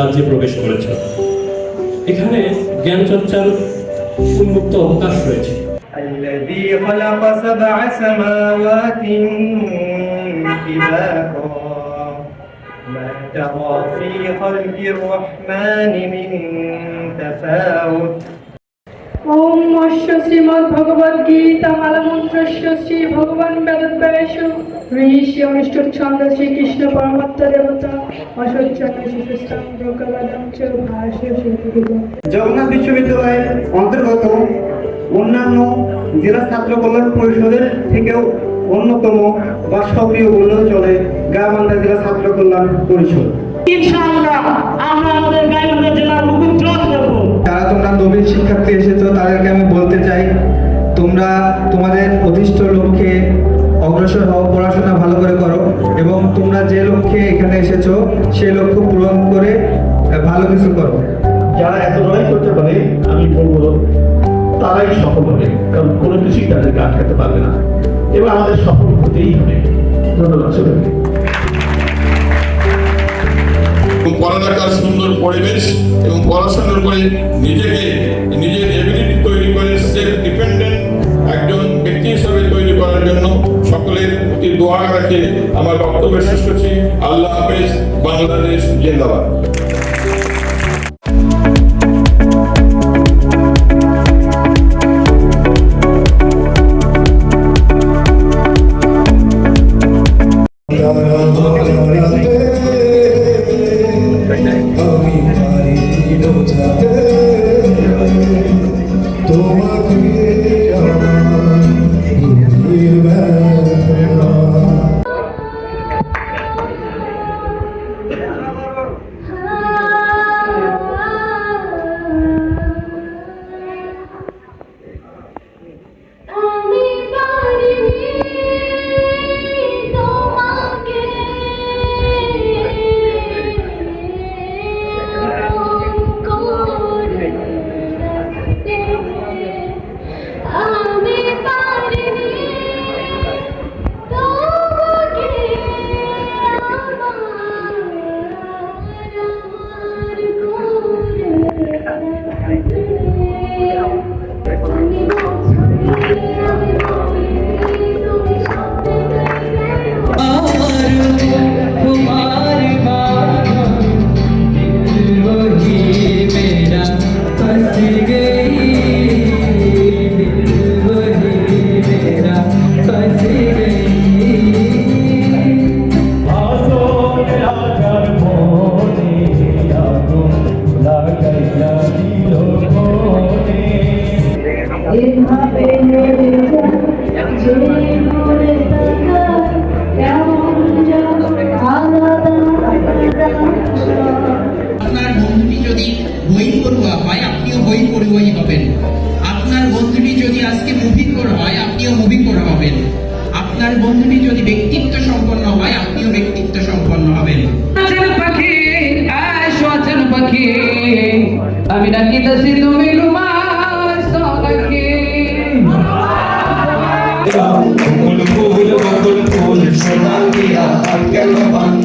মাঝে প্রবেশ করেছে এখানে জ্ঞান চর্চার উন্মুক্ত অবকাশ রয়েছে الذي خلق سبع سماوات طباقا ما ترى في خلق الرحمن من تفاوت ওম অশ্ব শ্রীমদ্ ভগবদ গীতা মালামন্ত্রস্য শ্রী ভগবান বেদব্যাস ঋষি অনুষ্ঠুপ ছন্দ শ্রীকৃষ্ণ পরমাত্ম দেবতা জগন্নাথ বিশ্ববিদ্যালয়ের অন্তর্গত অন্যান্য জেলা ছাত্র কল্যাণ পরিষদের থেকেও অন্যতম বা সক্রিয় বললেও চলে গাইবান্ধা জেলা ছাত্র কল্যাণ পরিষদ। ইনশাআল্লাহ আমরা আমাদের গাইবান্ধা জেলার মুখ উজ্জ্বল করব। যারা তোমরা নবীন শিক্ষার্থী এসেছ তাদেরকে আমি বলতে চাই তোমরা তোমাদের অধিষ্ঠ লক্ষ্যে অগ্রসর হও পড়াশোনা ভালো করে করো এবং তোমরা যে লক্ষ্যে এখানে এসেছ সেই লক্ষ্য পূরণ করে ভালো কিছু করো। যারা এত লড়াই করতে পারে আমি বলব তারাই সফল হবে কারণ কোনো কিছুই তাদেরকে আটকাতে পারবে না। এবার আমাদের সফল হতেই হবে। ধন্যবাদ সবাইকে। পড়ালেখার সুন্দর পরিবেশ এবং পড়াশোনার করে নিজেকে নিজের এবিলিটি তৈরি করে সেলফ ডিপেন্ডেন্ট দোয়া রাখে আমার বক্তব্য শেষ করছি। আল্লাহ হাফেজ বাংলাদেশ জিন্দাবাদ। আমি বন্ধুটি যদি ব্যক্তিত্ব সম্পন্ন হয় আপনিও ব্যক্তিত্ব সম্পন্ন হবেন। আমি ডাকিতেছি তুমি বকুল ফুল বকুল ফুল সোনা দিয়া কেন বান্ধাই